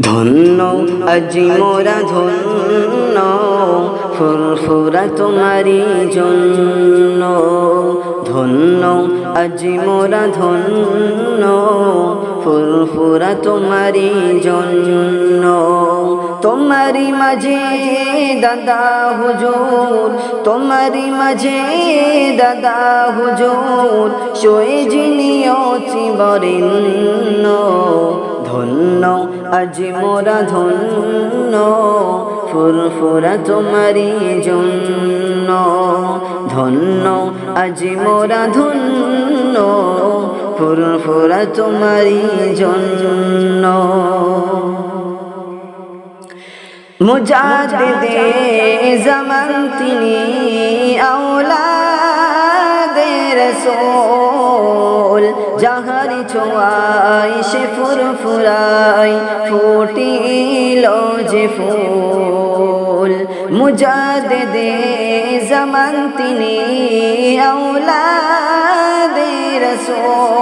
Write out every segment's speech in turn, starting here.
ধন্য আজি মোরা ধন্য, ফুরফুরা তোমারি জন্য। ধন্য আজি মোরা ধন্য, ফুরফুরা তোমারি জন্য। তোমারি মাঝে দাদা হুজুর তোমারি মাঝে দাদা হুজুর শোয়ে চিবরেণ্য ধন্য আজ মোরা ধন্য, ফুরফুরা তোমারি জন্য। ধন্য, আজ মোরা ধন্য, ফুরফুরা তোমারি জন্য। মুজাদ্দিদে জামান তিনি যাহার সে ফুর ফুরাই ফুটিল যে ফুল। মুজাদ দে জমান তিনি আওলাদে রসূল।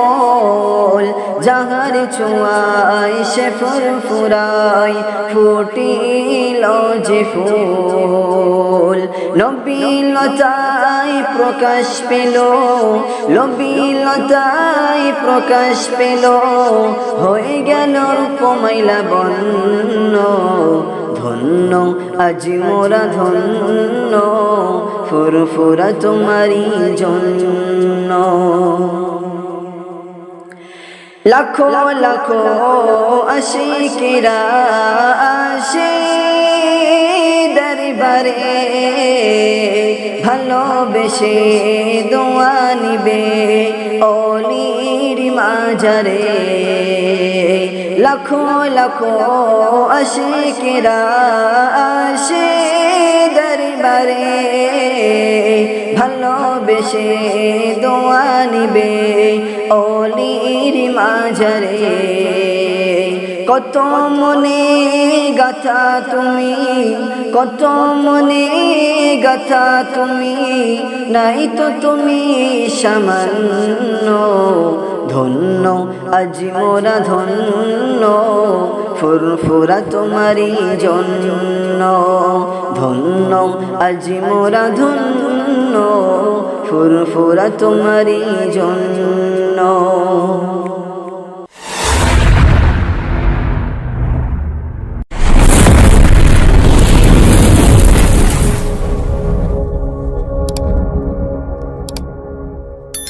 যাহার ছোঁয়াই সে ফুরফুরাই ফুটিল যে ফুল। নবীলতাই প্রকাশ পেল নবীলতাই প্রকাশ পেল। হয়ে গেল রূপমাইলা বন্য ধন্য, আজ মোরা ধন্য, ফুরফুরা তোমারি জন্য। লাখো লাখো আশিকেরা আসে দরবারে ভালোবেসে দোয়া নিবে অলির মাজারে লাখো লাখো আশিকেরা আসে দরবারে ভালোবেসে দোয়া নিবে অলির মাঝারে। কত মনে গাথা তুমি, কত মনে গাথা তুমি, নাই তো তুমি সামান্য ধন্য, আজ মোরা ধন্য, ফুরফুরা তোমারি জন্য ধন্য, আজ মোরা ধন্য। ফুরফুরা তোমারই জন্য